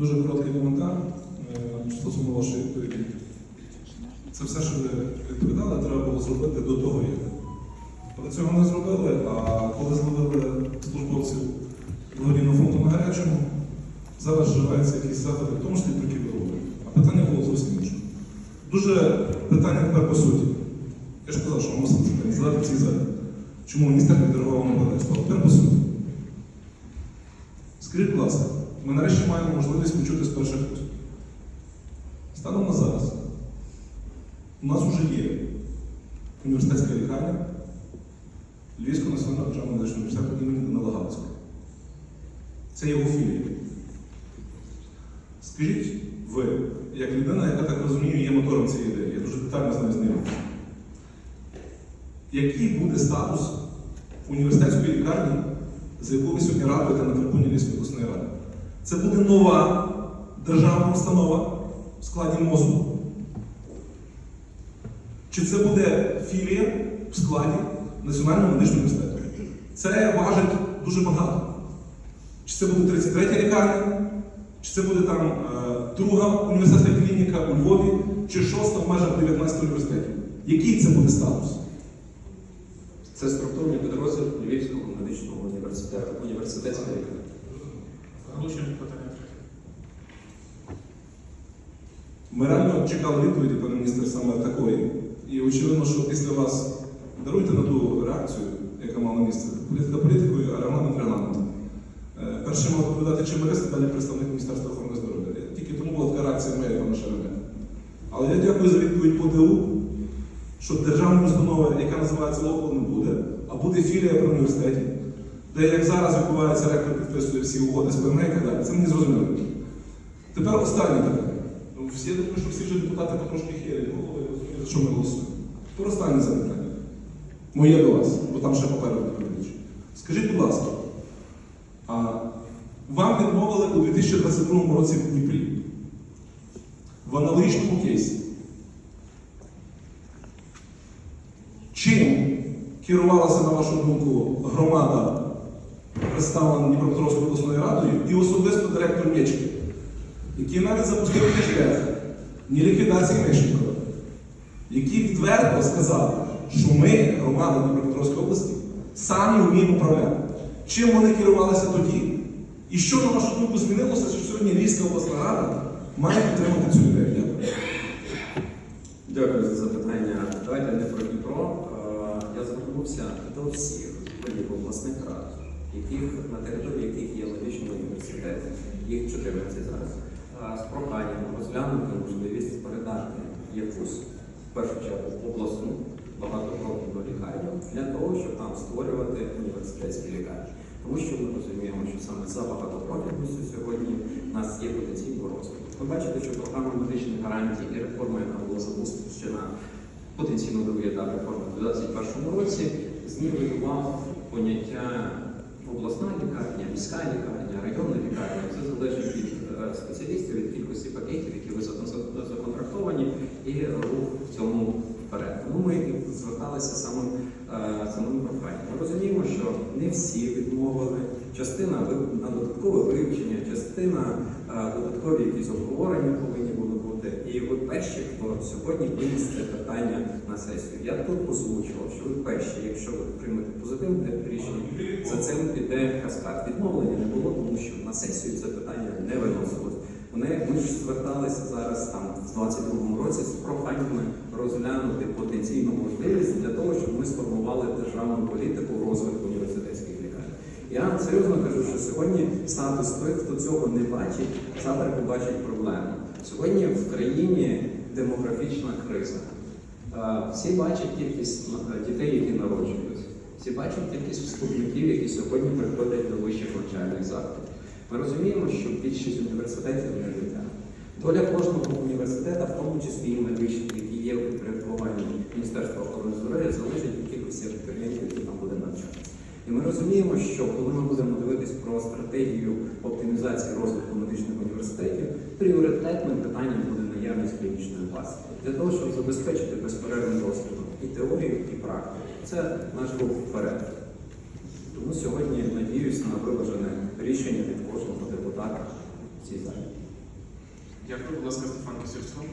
Дуже короткий коментар е, стосовно вашої відповіді. Це все, що ви відповідали, треба було зробити до того, як. Але цього не зробили, а коли зловили службовців благодійного фонду на гарячому, зараз вживаються якісь заходи, в тому числі про ви. А питання було зовсім інше. Дуже питання тепер по суті. Я ж казав, що мусимо задати в цій залі. Чому міністерство відреагувало на? Тепер по суті. Скажіть, будь ласка, ми нарешті маємо можливість почути з перших уст. Станом на зараз. У нас вже є університетська лікарня Львівського національного державного медичного університету імені Данила Галицького. Це його філія. Скажіть ви, як людина, яка так розумію, є мотором цієї ідеї, я дуже детально з нею знайомий. Який буде статус університетської лікарні, за яку ви сьогодні радуєте на трибуні Львівської обласної ради? Це буде нова державна установа в складі мозку. Чи це буде філія в складі Національного медичного університету? Це важить дуже багато. Чи це буде 33 лікарня, чи це буде там е, друга університетська клініка у Львові, чи шоста в межах 19 університетів? Який це буде статус? Це структурний підрозділ Львівського медичного університету, університетська лікарня. Залучення питання. Ми реально чекали відповіді, пане міністр, саме такої. І очевидно, що після вас даруйте на ту реакцію, яка мала місце. Політика політикою, а регламент регламентом. Е, Перший мав доповідати Чемерис, далі представник Міністерства охорони здоров'я. Тільки тому була така реакція моя, пана Шеремета. Але я дякую за відповідь по ДУ, що державна установа, яка називається ЛОКО, не буде, а буде філія при університеті, де як зараз відбувається ректор підписує всі угоди з ПМГ і так далі. Це мені зрозуміло. Тепер останнє питання. Ну, Всі я думаю, що всі вже депутати потрошки хірять голови, розуміють, за що ми голосуємо. Тепер останнє запитання. Моє до вас, бо там ще попереду доповідач. Скажіть, будь ласка, а вам відмовили у 2022 році в Дніпрі в аналогічному кейсі. Чим керувалася, на вашу думку, громада, представлена Дніпропетровською обласною радою, і особисто директор Мєчки, який навіть запустив хештег «Ні ліквідації Мишникова, який відверто сказав, що ми, громада Дніпропетровської області, самі вміємо управляти. Чим вони керувалися тоді? І що, на вашу думку, змінилося, що сьогодні Львівська обласна рада має підтримати цю ідею? Дякую. Дякую за запитання. Давайте не про Дніпро. Е, Я звернувся до всіх голів обласних рад, яких на території яких є медичний університет, їх 14 зараз, з проханням розглянути можливість передати якусь в першу чергу обласну багатопрофільну лікарню для того, щоб там створювати університетські лікарні. Тому що ми розуміємо, що саме за багатопрофільністю сьогодні в нас є потенційний розвиток. Ви бачите, що програма медичних гарантій і реформа, яка була запущена потенційно другий етап реформи у 2021 році, знівелював поняття обласна лікарня, міська лікарня, районна лікарня. Це залежить від е, спеціалістів, від кількості пакетів, які ви законтрактовані, і рух в цьому вперед. Тому ми зверталися самим, е, самим проханням. Ми розуміємо, що не всі відмовили. Частина на додаткове вивчення, частина е, додаткові якісь обговорення повинні були бути. І ви перші, хто сьогодні виніс це питання на сесію. Я тут озвучував, що ви перші, якщо ви приймете позитивне рішення, за цим піде каскад. Відмовлення не було, тому що на сесію це питання не виносилось. Вони ми ж зверталися зараз там в 22-му році з проханнями розглянути потенційну можливість для того, щоб ми сформували державну політику розвитку університетських лікарень. Я серйозно кажу, що сьогодні статус той, хто цього не бачить, завтра побачить проблему. Сьогодні в країні демографічна криза. Всі бачать кількість е, дітей, які народжуються. Всі бачать кількість вступників, які сьогодні приходять до вищих навчальних закладів. Ми розуміємо, що більшість університетів не дитя. Доля кожного університету, в тому числі і медичних, які є у підпорядкуванні Міністерства охорони здоров'я, залежить від кількості абітурієнтів, які там буде навчатися. І ми розуміємо, що коли ми будемо дивитись про стратегію оптимізації розвитку медичних університетів, пріоритетним питанням буде наявність клінічної бази для того, щоб забезпечити безперервний розвиток і теорію, і практику. Це наш рух вперед. Тому сьогодні надіюсь на виважене рішення від кожного депутата в цій залі. Дякую, будь ласка, Стефан Косівського.